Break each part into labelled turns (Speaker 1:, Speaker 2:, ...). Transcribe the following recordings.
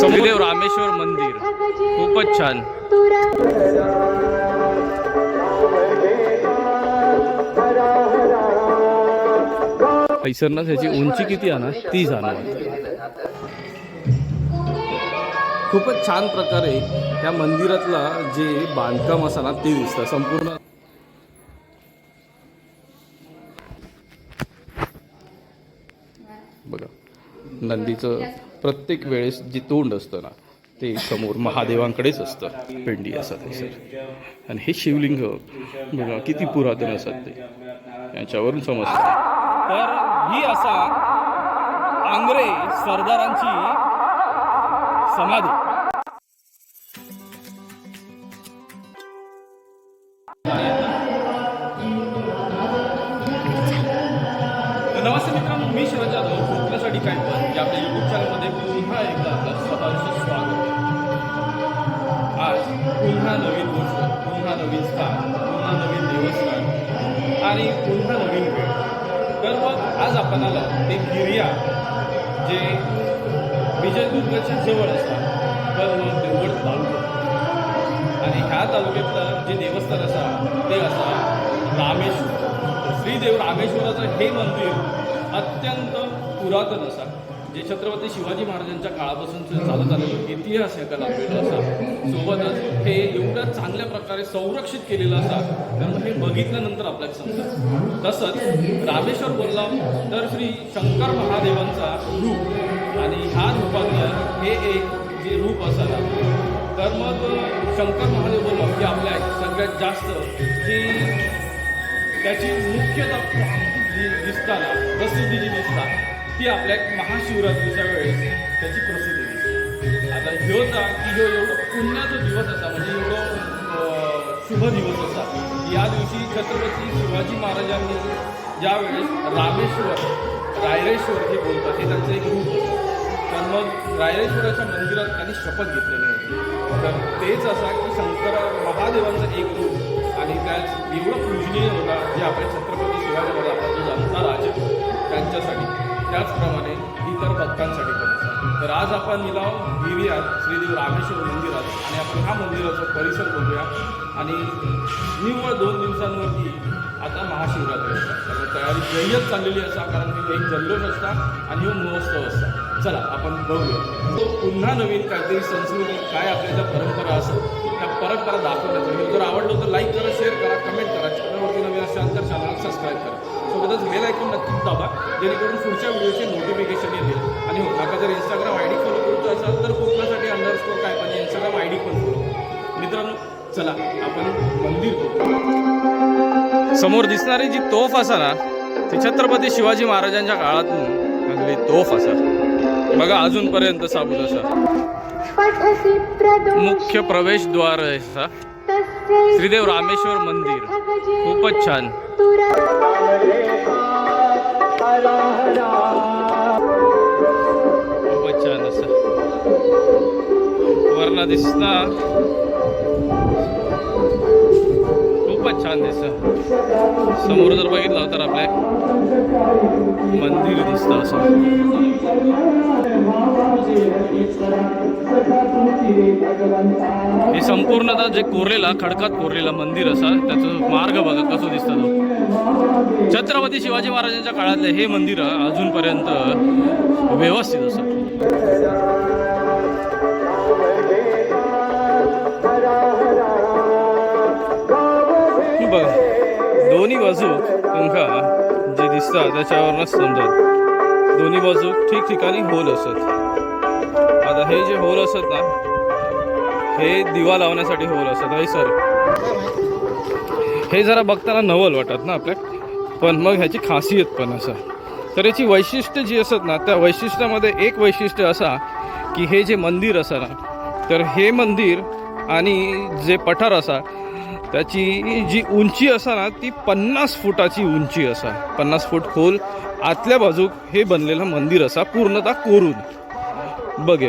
Speaker 1: समुदेव रामेश्वर मंदिर. खूपच छान. ऐसरनं त्याची उंची किती आणा ती जाणार खूपच छान प्रकारे त्या मंदिरातला जे बांधकाम असा ना ते दिसतं. संपूर्ण बघा नंदीचं प्रत्येक वेळेस जे तोंड असतं ना ते समोर महादेवांकडेच असतं पेंडी असं सर आणि हे शिवलिंग बघा किती पुरातन असतात ते. याच्यावरून समजतं. तर ही असा आंग्रे सरदारांची समाधी. आणि पुन्हा नवीन वेळ. तर मग आज आपण आलो ते गिर्या जे विजयदुर्गच्या जवळ असतात. तर देवगड तालुका. आणि ह्या तालुक्यातलं जे देवस्थान असा ते असा रामेश्वर. श्रीदेव रामेश्वराचं हे मंदिर अत्यंत पुरातन असा. जे छत्रपती शिवाजी महाराजांच्या काळापासून चालत आलेलं इतिहास याला लाभलेलं असा सोबतच हे एवढ्या चांगल्या प्रकारे संरक्षित केलेलं असा त्यामुळे हे बघितल्यानंतर आपल्याला समजतं तसंच रामेश्वर बोलला तर श्री शंकर महादेवांचा रूप आणि ह्या रूपातलं हे एक जे रूप असायला तर मग शंकर महादेव बोलला की आपल्या सगळ्यात जास्त जी त्याची मुख्यतः जी दिसताना प्रसिद्धी जी दिसतात ती आपल्या महाशिवरात्रीच्या वेळेस त्याची प्रसिद्धी आता ह्यो जा की ह्यो एवढं पुण्याचा दिवस असा म्हणजे एवढं शुभ दिवस असा या दिवशी छत्रपती शिवाजी महाराजांनी ज्यावेळेस रामेश्वर रायरेश्वर जे बोलतात हे त्यांचं एक रूप होतं. तर मग रायरेश्वराच्या मंदिरात त्यांनी शपथ घेतलेली होती. तर तेच असा की शंकर महादेवांचं एक रूप आणि त्याच एवढं पूजनीय होता जे आपल्या छत्रपती शिवाजी महाराज जो जाणता राजा त्यांच्यासाठी. त्याचप्रमाणे इतर भक्तांसाठी पण. तर आज आपण निलाव गिरियात श्रीदेव रामेश्वर मंदिरात आणि आपण ह्या मंदिराचा परिसर बघूया. आणि निव्वळ दोन दिवसांवरती आता महाशिवरात्री असतात त्यामुळे तयारी जय्यत चाललेली असा कारण की एक जल्लोष असता आणि महोत्सव असता. चला आपण बघूया. तो पुन्हा नवीन काहीतरी संस्कृती काय आपल्या ज्या परंपरा असतात त्या परंपरा दाखवण्याचा व्हिडिओ जर आवडलं तर लाईक करा शेअर करा कमेंट करा. चॅनलवरती नवीन असाल तर चॅनल सबस्क्राईब करा. सोबतच बेल ऐकून नक्कीच दाबा. जेणेकरून पुढच्या व्हिडिओचे नोटिफिकेशन येतील. आणि हो आता जर इंस्टाग्राम आय डी फॉलो करतो असाल तर कोकणासाठी अंडरस्कोर काय पण इंस्टाग्राम आय डी पण फॉलो मित्रांनो चला आपण मंदिर समोर दिसणारी जी तोफ असा ना ती छत्रपती शिवाजी महाराजांच्या काळातून लागली तोफ असा. बघा अजूनपर्यंत साबूत असा. मुख्य प्रवेशद्वार आहे असा. श्रीदेव रामेश्वर मंदिर. खूपच छान. खूपच छान असं. वर्ण दिसता खूपच छान दिसत. समोर जर बघितलं तर आपल्या मंदिर दिसतं असं. हे संपूर्णतः जे कोरलेला खडकात कोरलेला मंदिर असा त्याचं मार्ग बघा कसं दिसतं तो. छत्रपती शिवाजी महाराजांच्या काळातले हे मंदिर अजूनपर्यंत व्यवस्थित असं. बघा दोन्ही बाजू तुमका जे दिसतात त्याच्यावरच समजत दोन्ही बाजू ठिकठिकाणी होल असत. हे जे होल असत ना हे दिवा लावण्यासाठी होल असत. हे सर? हे जरा बघताना नवल वाटत ना आपल्या पण मग ह्याची खासियत पण असं. तर याची वैशिष्ट्य जी असत ना त्या वैशिष्ट्यामध्ये एक वैशिष्ट्य असा की हे जे मंदिर असा ना तर हे मंदिर आणि जे पठार असा त्याची जी उंची असा ना ती पन्नास फुटाची उंची असा. पन्नास फूट खोल आतल्या बाजूक हे बनलेलं मंदिर असा पूर्णतः कोरून. बघे.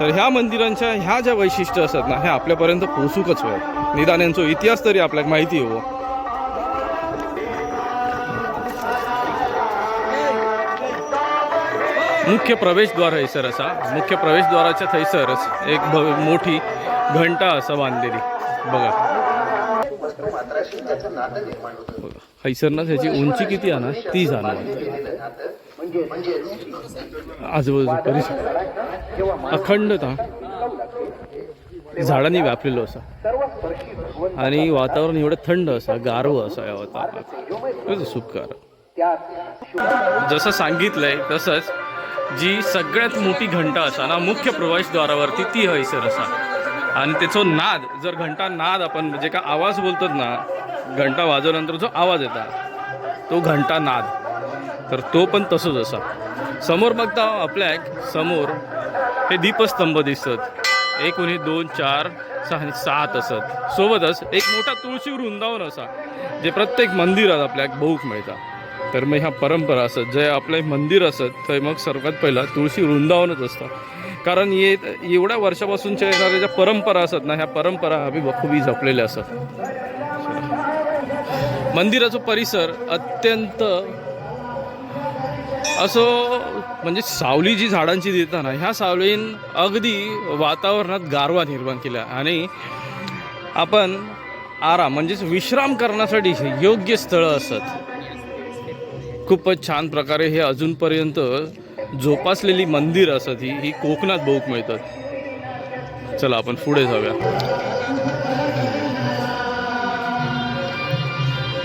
Speaker 1: तर ह्या मंदिरांच्या ह्या ज्या वैशिष्ट्य असतात ना ह्या आपल्यापर्यंत पोचूकच होत. निदान यांचा इतिहास तरी आपल्याला माहिती हो. मुख्य प्रवेशद्वार हैसर असा. मुख्य प्रवेशद्वाराच्या थैसरच एक भव मोठी घंटा असं बांधलेली. बघा. हैसरनं त्याची उंची किती आणा ती जाणार आजूबाजू परिसर. अखंडता. झाडांनी व्यापलेलं असं. आणि वातावरण एवढं थंड असं गारव असं या वातावरणात. सुखकार. जसं सांगितलंय तसंच जी सगळ्यात मोठी घंटा असा ना मुख्य प्रवेशद्वारावरती ती हैसर असा. आणि त्याचो नाद जर घंटा नाद आपण जे का आवाज बोलतात ना घंटा वाजवल्यानंतर जो आवाज येतात तो घंटा नाद. तर तो पण तसंच असा. समोर बघता आपल्यासमोर हे दीपस्तंभ दिसत. एक उन्ही दोन चार सहा आणि सात असत. सोबतच एक मोठा तुळशी वृंदावन असा जे प्रत्येक मंदिरात आपल्याक बघूक मिळता. तर मग ह्या परंपरा असत जे आपले मंदिर असत थंय मग सर्वात पहिला तुळशी वृंदावनच असतं. कारण ये एवढ्या वर्षापासूनच्या येणाऱ्या ज्या परंपरा असत ना ह्या परंपरा आम्ही बखुबी जपलेल्या असत. मंदिराचा परिसर अत्यंत असं म्हणजे सावली जी झाडांची देताना ह्या सावलीन अगदी वातावरणात गारवा निर्माण केला. आणि आपण आराम म्हणजेच विश्राम करण्यासाठी योग्य स्थळं असत. खूपच छान प्रकारे हे अजूनपर्यंत जोपासलेली मंदिर असत ही ही कोकणात बहुक मिळतात. चला आपण पुढे जाऊया.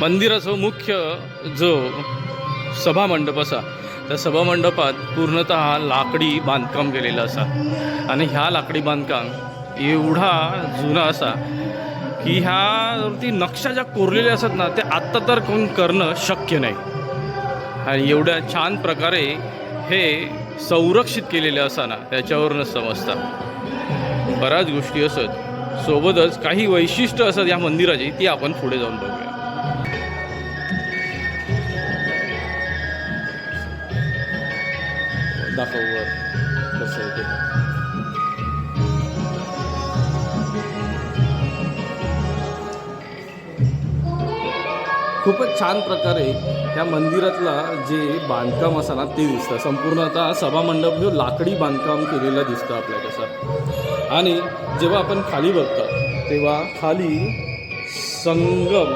Speaker 1: मंदिराचं मुख्य जो सभा मंडप असा त्या सभामंडपात पूर्णत पूर्णतः लाकडी बांधकाम केलेलं असा. आणि ह्या लाकडी बांधकाम एवढा जुना असा की ह्यावरती नक्षा ज्या कोरलेल्या असतात ना ते आत्ता तर कोण करणं शक्य नाही. आणि एवढ्या छान प्रकारे हे संरक्षित केलेले असाना त्याच्यावरूनच समजतात बऱ्याच गोष्टी असत. सोबतच काही वैशिष्ट्य असत या मंदिराची ती आपण पुढे जाऊन बघूया. दाखव वर. खूपच छान प्रकारे त्या मंदिरातला जे बांधकाम असा ना ते दिसतं. संपूर्ण आता सभामंडप जो लाकडी बांधकाम केलेलं दिसतं आपल्या कसं आणि जेव्हा आपण खाली बघतो तेव्हा खाली संगम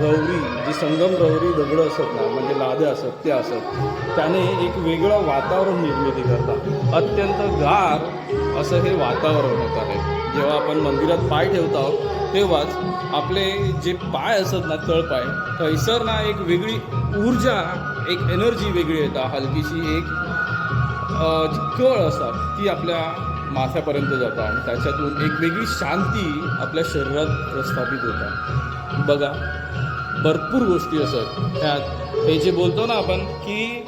Speaker 1: रवरी जी संगम रवरी दगडं असत ना म्हणजे असत ते असत. त्याने एक वेगळं वातावरण निर्मिती करतात. अत्यंत गार असं हे वातावरण होत आहे. जेव्हा आपण मंदिरात पाय ठेवत आहोत तेव्हाच आपले जे पाय असत ना तळपाय थैसर ना एक वेगळी ऊर्जा एक एनर्जी वेगळी येतात हलकीशी एक कळ असतात ती आपल्या माथ्यापर्यंत जातात आणि त्याच्यातून एक वेगळी शांती आपल्या शरीरात प्रस्थापित होतात बघा भरपूर गोष्टी असत ह्यात हे जे बोलतो ना आपण की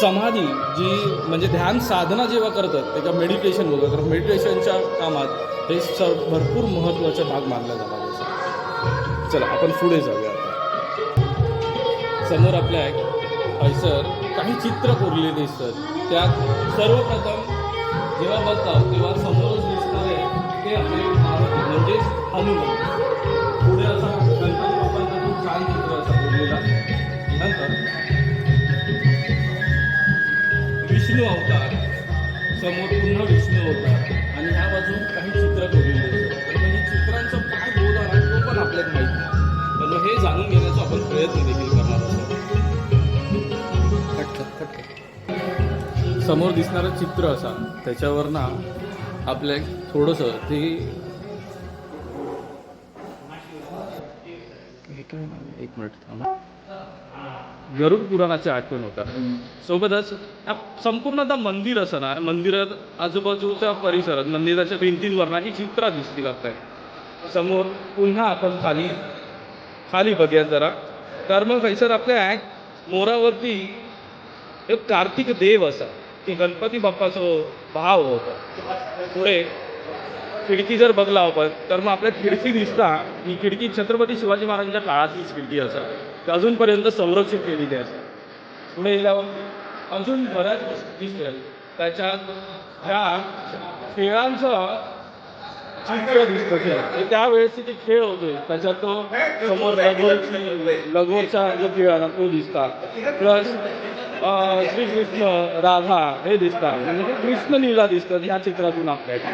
Speaker 1: समाधी जी म्हणजे ध्यान साधना जेव्हा करतात त्याच्या मेडिटेशन बोलतात. तर मेडिटेशनच्या कामात हे सर भरपूर महत्त्वाचा भाग मानला जाणार चला आपण पुढे जाऊया. आता समोर आपल्या एक हैसर काही चित्र कोरलेले दिसतात. त्यात सर्वप्रथम जेव्हा बघतात तेव्हा समोरच दिसणारे ते आपले म्हणजेच हनुमान. पुढे असा विष्णू अवतार. समोर पुन्हा विष्णू अवतार. आणि ह्या बाजून काही चित्र कोरलेली म्हणजे चित्रांचं काय बोध आहे तो पण आपल्याला माहिती नाही. तर मग हे जाणून घेण्याचा आपण प्रयत्न देखील करणार आहोत. समोर दिसणारं चित्र असा. त्याच्यावर ना आपल्या थोडंसं ते? एक मिनिट थांबा. गरुड पुराणाचे आठवण होता. सोबतच संपूर्ण आता मंदिर असं ना मंदिरात आजूबाजूच्या परिसरात मंदिराच्या भिंतींवर ना ही चित्र दिसती लागतात समोर पुन्हा आपण खाली खाली बघूया जरा. तर मग खैसर आपल्या मोरावरती एक कार्तिक देव असा की गणपती बाप्पाचो भाव होता. पुढे खिडकी जर बघला आपण तर मग आपल्या खिडकी दिसता ही खिडकी छत्रपती शिवाजी महाराजांच्या काळातलीच खिडकी असा. ते अजूनपर्यंत संरक्षित केलेली असते पुढे गेल्यावर अजून बऱ्याच गोष्टी त्याच्यात ह्या खेळांचं चित्र दिसतं खेळ ते त्यावेळेसचे जे खेळ होते. त्याच्यात तो समोर लगोरची लगोरचा जो खेळ आहे तो दिसता. प्लस श्रीकृष्ण राधा हे दिसतात म्हणजे कृष्ण लीला दिसतात ह्या चित्रातून आपल्याला.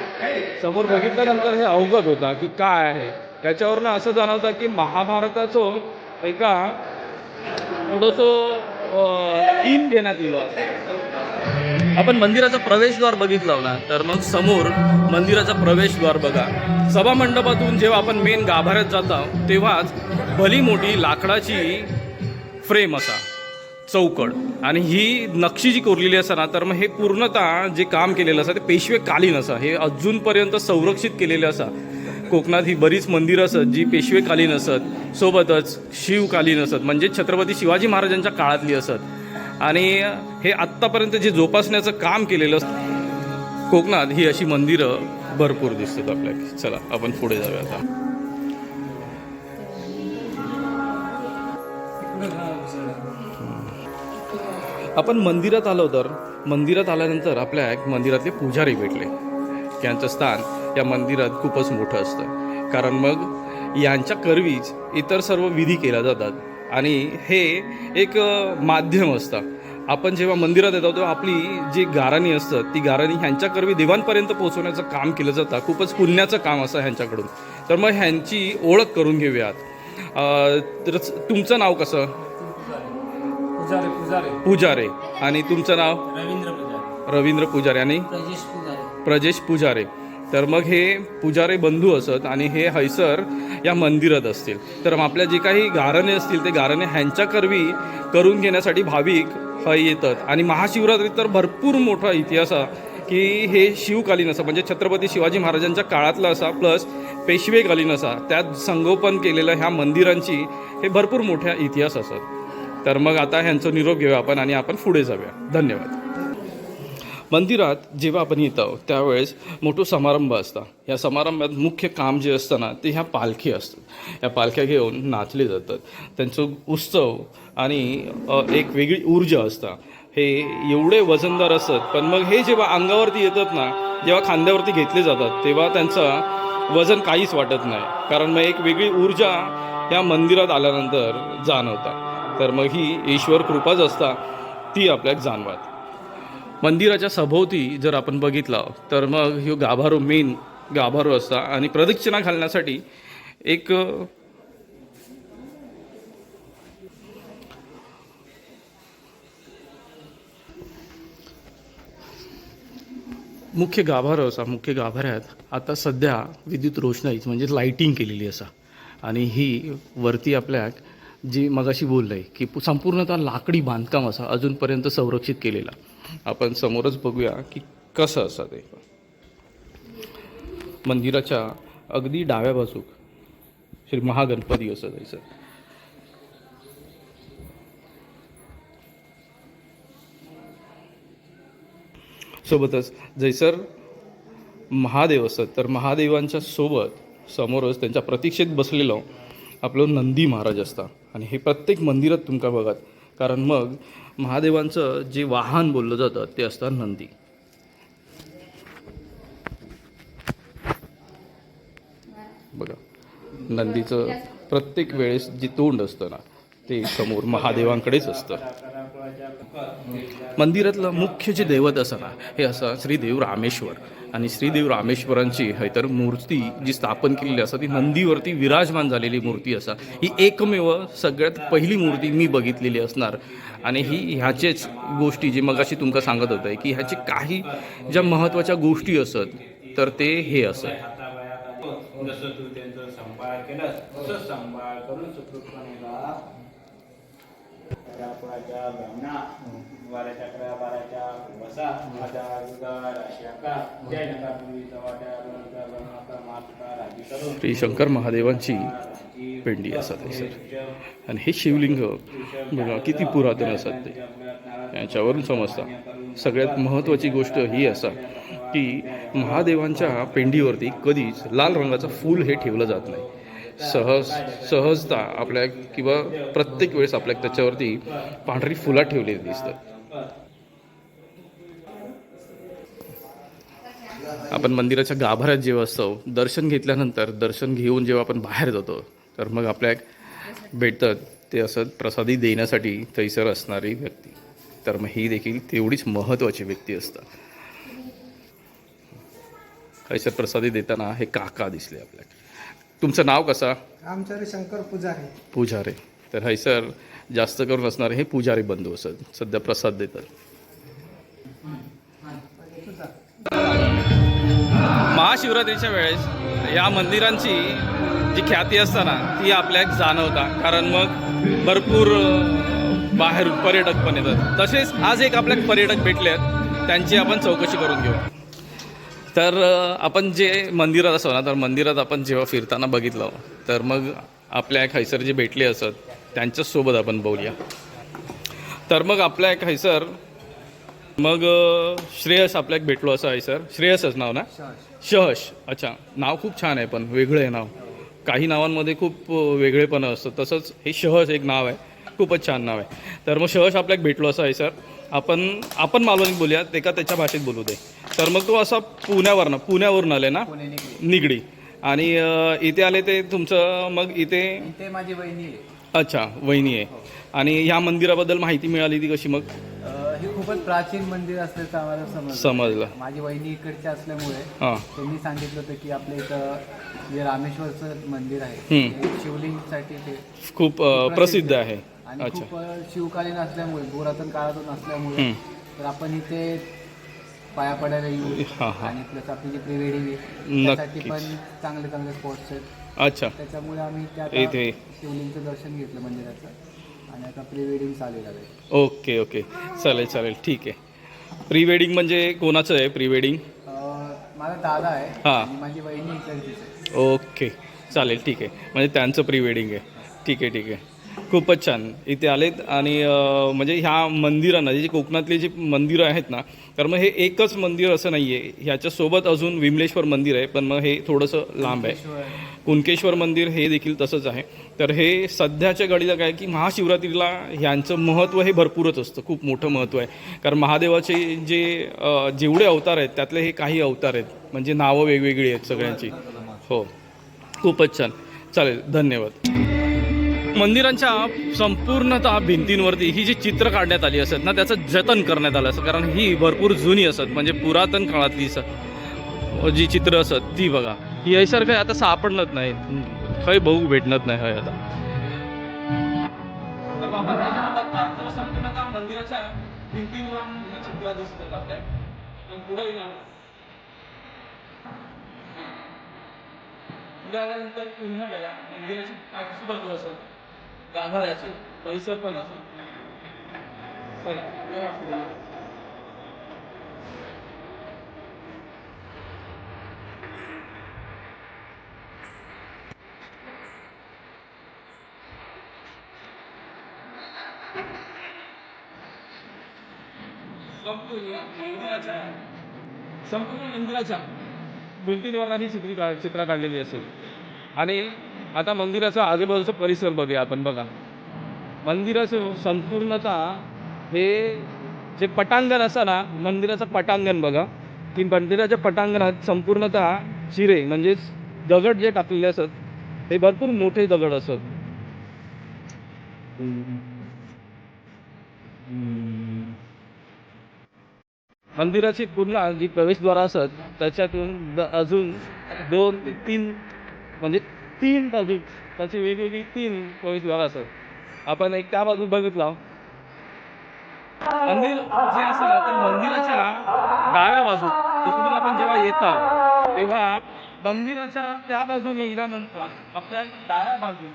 Speaker 1: समोर बघितल्यानंतर हे अवगत होता की काय आहे. त्याच्यावरनं असं जाणवतं की महाभारताचं एका थोडंसं इन देण्यात येईल. आपण मंदिराचा प्रवेशद्वार बघितलं ना तर मग समोर मंदिराचा प्रवेशद्वार बघा. सभा मंडपातून जेव्हा आपण मेन गाभाऱ्यात जातो तेव्हाच भली मोठी लाकडाची फ्रेम असा चौकड. आणि ही नक्षी जी कोरलेली असा ना तर मग हे पूर्णतः जे काम केलेलं असं ते पेशवेकालीन असा हे अजूनपर्यंत संरक्षित केलेलं असा. कोकणात ही बरीच मंदिरं असत जी पेशवेकालीन असत सोबतच शिवकालीन असत म्हणजे छत्रपती शिवाजी महाराजांच्या काळातली असत. आणि हे आत्तापर्यंत जे जोपासण्याचं काम केलेलं असतं कोकणात ही अशी मंदिरं भरपूर दिसतात आपल्याला चला आपण पुढे जाऊया आता. आपण मंदिरात आलो तर मंदिरात आल्यानंतर आपल्या एक मंदिरातले पुजारी भेटले. यांचं स्थान या मंदिरात खूपच मोठं असतं. कारण मग यांच्या करवीच इतर सर्व विधी केल्या जातात. आणि हे एक माध्यम असतं. आपण जेव्हा मंदिरात येतो तेव्हा आपली जी गाराणी असतात ती गाराणी ह्यांच्या करवी देवांपर्यंत पोहोचवण्याचं काम केलं जातं. खूपच पुण्याचं काम असं ह्यांच्याकडून. तर मग ह्यांची ओळख करून घेऊयात. तर तुमचं नाव कसं?
Speaker 2: पुजारे पुजारे.
Speaker 1: पुजारे. आणि तुमचं नाव?
Speaker 2: रवींद्र पुजारे.
Speaker 1: रवींद्र पुजारे. आणि?
Speaker 2: प्रजेश पुजारे.
Speaker 1: तर मग हे पुजारी बंधू असत आणि हे हैसर या मंदिरात असतील. तर मग आपल्या जे काही गारणे असतील ते गारणे ह्यांच्या करवी करून घेण्यासाठी भाविक हय येतात. आणि महाशिवरात्रीत तर भरपूर मोठा इतिहास आहे की हे शिवकालीन असा म्हणजे छत्रपती शिवाजी महाराजांच्या काळातला असा प्लस पेशवेकालीन असा त्यात संगोपन केलेलं ह्या मंदिरांची हे भरपूर मोठ्या इतिहास असत. तर मग आता ह्यांचं निरोप घेऊया आपण आणि आपण पुढे जाऊया. धन्यवाद. मंदिरात जेव्हा आपण येतो त्यावेळेस मोठं समारंभ असता. या समारंभात मुख्य काम जे असतं ना ते ह्या पालखी असतात. या पालख्या घेऊन नाचले जातात. त्यांचं उत्सव आणि एक वेगळी ऊर्जा असता. हे एवढे वजनदार असतात. पण मग हे जेव्हा अंगावरती येतात ना जेव्हा खांद्यावरती घेतले जातात तेव्हा त्यांचं वजन काहीच वाटत नाही. कारण मग एक वेगळी ऊर्जा या मंदिरात आल्यानंतर जाणवता. तर मग ही ईश्वर कृपाच असता ती आपल्याला जाणवत. मंदिराच्या सभोवती जर आपण बघितलं तर मग ह्यो गाभारो मेन गाभारो असता आणि प्रदक्षिणा घालण्यासाठी एक मुख्य गाभारो असा मुख्य गाभाऱ्यात आता सध्या विद्युत रोषणाईच म्हणजे लाईटिंग केलेली असा. आणि ही वरती आपल्याक जी मगाशी बोललं आहे की संपूर्णतः लाकडी बांधकाम असा अजूनपर्यंत संरक्षित केलेला. आपण समोरच बघूया की कसं असं ते. मंदिराच्या अगदी डाव्या बाजूक श्री महागणपती असं जायचं. सोबतच जैसर महादेव असतात. तर महादेवांच्या सोबत समोरच त्यांच्या प्रतीक्षेत बसलेलं आपलं नंदी महाराज असता आणि हे प्रत्येक मंदिरात तुमका बघत. कारण मग महादेवांचं जे वाहन बोललं जातं ते असतं नंदी. बघा नंदीचं प्रत्येक वेळेस जे तोंड असतं ना ते समोर महादेवांकडेच असतं. मंदिरातलं मुख्य जे दैवत असं ना हे असं श्रीदेव रामेश्वर. आणि श्रीदेव रामेश्वरांची तर मूर्ती जी स्थापन केलेली असा ती नंदीवरती विराजमान झालेली मूर्ती असा. ही एकमेव सगळ्यात पहिली मूर्ती मी बघितलेली असणार. आणि ही ह्याचेच गोष्टी जे मग अशी तुमका सांगत होतं आहे की ह्याचे काही ज्या महत्त्वाच्या गोष्टी असत तर ते हे असत.
Speaker 2: जसं तू त्यांचा सांभाळ सांभाळ करून गमना वाऱ्याच्या कळ्या बाराच्या वसा माझा जय मातका राजी करून
Speaker 1: श्री शंकर महादेवांची पेंडी असत आहे सर. आणि हे शिवलिंग बघा किती पुरातन असत ते. याच्यावरून समजतं. सगळ्यात महत्त्वाची गोष्ट ही असा की महादेवांच्या पेंडीवरती कधीच लाल रंगाचं फूल हे ठेवलं जात नाही. सहज सहजता आपल्या किंवा प्रत्येक वेळेस आपल्या त्याच्यावरती पांढरी फुला ठेवलेली दिसतात. आपण मंदिराच्या गाभाऱ्यात जेव्हा असतो दर्शन घेतल्यानंतर दर्शन घेऊन जेव्हा आपण बाहेर जातो तर मग आपल्या भेटतात ते असं प्रसादी देण्यासाठी थैसर असणारी व्यक्ती. तर मग ही देखील तेवढीच महत्त्वाची व्यक्ती असतात. थैसर प्रसादी देताना हे काका दिसले आपल्याकडे. तुमचं नाव कसं?
Speaker 3: आमच्याकडे शंकर पुजारी.
Speaker 1: पुजारी. तर हैसर जास्त करून असणारे हे पुजारी बंधू असत सध्या प्रसाद देतात. महाशिवरात्रीच्या वेळेस या मंदिरांची जी ख्याती असताना ती आपल्या जाणवता. कारण मग भरपूर अ, बाहेर पर्यटक पण येतात. तसेच आज एक आपल्या पर्यटक भेटले आहेत त्यांची आपण चौकशी करून घेऊ. तर आपण जे मंदिरात असो ना तर मंदिरात आपण जेव्हा फिरताना बघितलं तर मग आपल्या एक जे भेटले असत. त्यांच्यासोबत आपण बोलूया तर मग आपल्या एक हैसर मग श्रेयस आपल्या एक भेटलो असं आहे सर श्रेयसच नाव ना? शहश. अच्छा नाव खूप छान आहे पण वेगळं आहे नाव. काही नावांमध्ये खूप अ, वेगळेपण असतं. तसंच हे शहश एक नाव आहे. खूपच छान नाव आहे. तर मग शहश आपल्याक भेटलो असं आहे सर आपण आपण मालवणीत बोलूया ते का त्याच्या भाषेत बोलू दे. तर मग तो असा पुण्यावरनं पुण्यावरून आले ना?
Speaker 4: पुणे निघली
Speaker 1: निगडी. आणि अ, इथे आले ते तुमचं मग इथे?
Speaker 4: इथे माझी बहिणी आहे.
Speaker 1: अच्छा वहिनी आहे. आणि ह्या मंदिराबद्दल माहिती मिळाली ती कशी मग?
Speaker 4: अं, हे खूपच प्राचीन मंदिर असल्याचं आम्हाला समजलं.
Speaker 1: समजलं.
Speaker 4: माझी वहिनी इकडची असल्यामुळे
Speaker 1: हां.
Speaker 4: त्यांनी सांगितलं होतं की आपल्या इथं जे रामेश्वरचं मंदिर आहे
Speaker 1: हम्म.
Speaker 4: ते शिवलिंगसाठी ते
Speaker 1: खूप अ, प्रसिद्ध आहे.
Speaker 4: आणि
Speaker 1: अच्छा.
Speaker 4: खूप अं, शिवकालीन असल्यामुळे पुरातन काळातून असल्यामुळे
Speaker 1: हम्म.
Speaker 4: तर आपण इथे पाया पडायला येऊ
Speaker 1: हां हां.
Speaker 4: आणि प्लस आपली जी प्री वेडिंग आहे
Speaker 1: नक्कीच.
Speaker 4: त्यासाठी पण चांगले चांगले स्पॉट्स आहेत.
Speaker 1: अच्छा.
Speaker 4: त्याच्यामुळे आम्ही त्या
Speaker 1: इथे.
Speaker 4: शिवलिंगचं दर्शन घेतलं मंदिराचं आणि आता प्री वेडिंग चालू आहे
Speaker 1: ओके ओके. चालेल चालेल. ठीक आहे. प्री वेडिंग म्हणजे कोणाचं आहे प्री वेडिंग
Speaker 4: माझा दादा आहे
Speaker 1: हा.
Speaker 4: आणि माझी आहे.
Speaker 1: ओके. चालेल ठीक आहे. म्हणजे त्यांचं प्री वेडिंग आहे. ठीक आहे ठीक आहे. खूपच छान. इथे आलेत आणि म्हणजे ह्या मंदिरांना जे कोकणातली जी मंदिरं आहेत ना तर मग हे एकच मंदिर असं नाही आहे ह्याच्यासोबत अजून विमलेश्वर मंदिर आहे पण मग हे थोडंसं लांब आहे. कुणकेश्वर मंदिर हे देखील तसंच आहे. तर हे सध्याच्या घडीला काय की महाशिवरात्रीला ह्यांचं महत्त्व हे भरपूरच असतं. खूप मोठं महत्त्व आहे. कारण महादेवाचे जे जेवढे अवतार आहेत त्यातले हे काही अवतार आहेत. म्हणजे नावं वेगवेगळी आहेत सगळ्यांची. हो. खूपच छान. चालेल. धन्यवाद. मंदिरांच्या संपूर्णतः भिंतींवरती ही जी चित्र काढण्यात आली असत ना त्याचं जतन करण्यात आलं असतं. कारण ही भरपूर जुनी असत म्हणजे पुरातन काळातली असत जी चित्र असत ती बघा. ही यासारखं आता सापडणत नाही. काही बघू भेटणत नाही हय आता. मंदिराच्या मंदिराची गाभाऱ्याची परिसर पण असो. संपूर्ण मंदिराच्या संपूर्ण ही चित्री चित्र काढलेली असेल. आणि आता मंदिराचा आजूबाजूचा परिसर बघूया आपण बघा. मंदिराचं संपूर्णतः हे जे पटांगण असतं ना मंदिराचं पटांगण बघा. की मंदिराच्या पटांगणात संपूर्णतः चिरे म्हणजेच दगड जे टाकलेले असत ते भरपूर मोठे दगड असत मंदिराची पूर्ण जी प्रवेशद्वार असत त्याच्यातून अजून दोन ते तीन म्हणजे तीन टॉपिक त्याची वेगवेगळी तीन प्रवेशद्वार असत आपण एक त्या बाजू बघितला. मंदिर जे असं ना, तर मंदिराच्या ना डाव्या बाजू तिथून आपण जेव्हा येतात तेव्हा मंदिराच्या त्या बाजूने गेल्यानंतर आपल्या डाव्या बाजू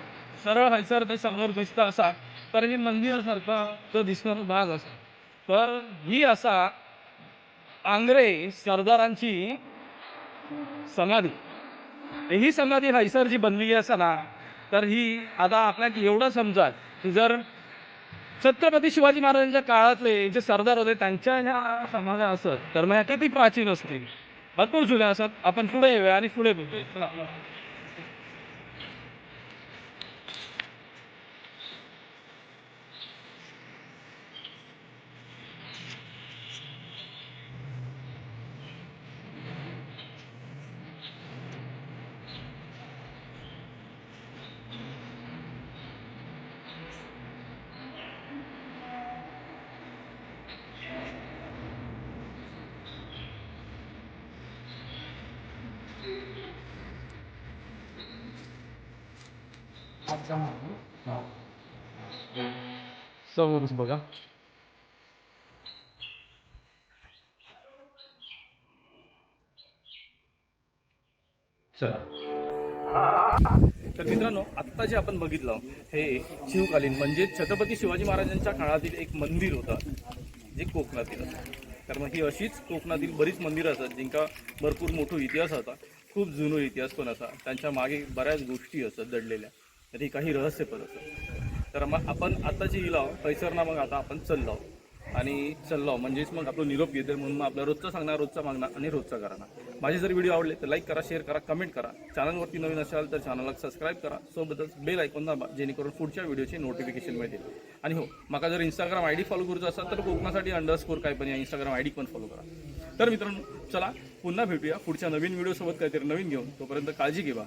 Speaker 1: सरळ हैसर ते समोर दिसतं असा तर हे मंदिरासारखा तो दिसणारा भाग असा. तर ही असा आंग्रे सरदारांची समाधी. ही समाधी हैसर जी बनलेली असा ना तर ही आता आपल्या एवढं समजा की जर छत्रपती शिवाजी महाराजांच्या काळातले जे सरदार होते त्यांच्या ह्या समाजा असत तर मग ह्या किती प्राचीन असतील? भरपूर जुन्या असत. आपण पुढे येऊया आणि पुढे बघूया. समोरच बघा चला तर मित्रांनो आत्ता जे आपण बघितलं हे शिवकालीन म्हणजे छत्रपती शिवाजी महाराजांच्या काळातील एक मंदिर होतं जे कोकणातील. तर मग ही अशीच कोकणातील बरीच मंदिरं असतात जिंका भरपूर मोठा इतिहास होता. खूप जुनो इतिहास पण असा. त्यांच्या मागे बऱ्याच गोष्टी असतात दडलेल्या. तरी काही रहस्य पण तर मग आपण आता जी इलाव पैसर ना मग आता आपण चललो आणि चललो म्हणजेच मग आपलं निरोप घेते म्हणून मग आपला रोजचा सांगणार रोजचा मागणार आणि रोजचा करणार. माझे जर व्हिडिओ आवडले तर लाईक करा शेअर करा कमेंट करा. चॅनलवरती नवीन असाल तर चॅनलला सबस्क्राईब करा. सोबतच बेल ऐकून दाबा जेणेकरून पुढच्या व्हिडिओचे नोटिफिकेशन मिळतील. आणि हो माका जर इंस्टाग्राम आय डी फॉलो करूचा असाल तर कोकणासाठी अंडरस्कोर काय पण या इंस्टाग्राम आय डी पण फॉलो करा. तर मित्रांनो चला पुन्हा भेटूया. पुढच्या नवीन व्हिडिओसोबत काहीतरी नवीन घेऊन. तोपर्यंत काळजी घेवा.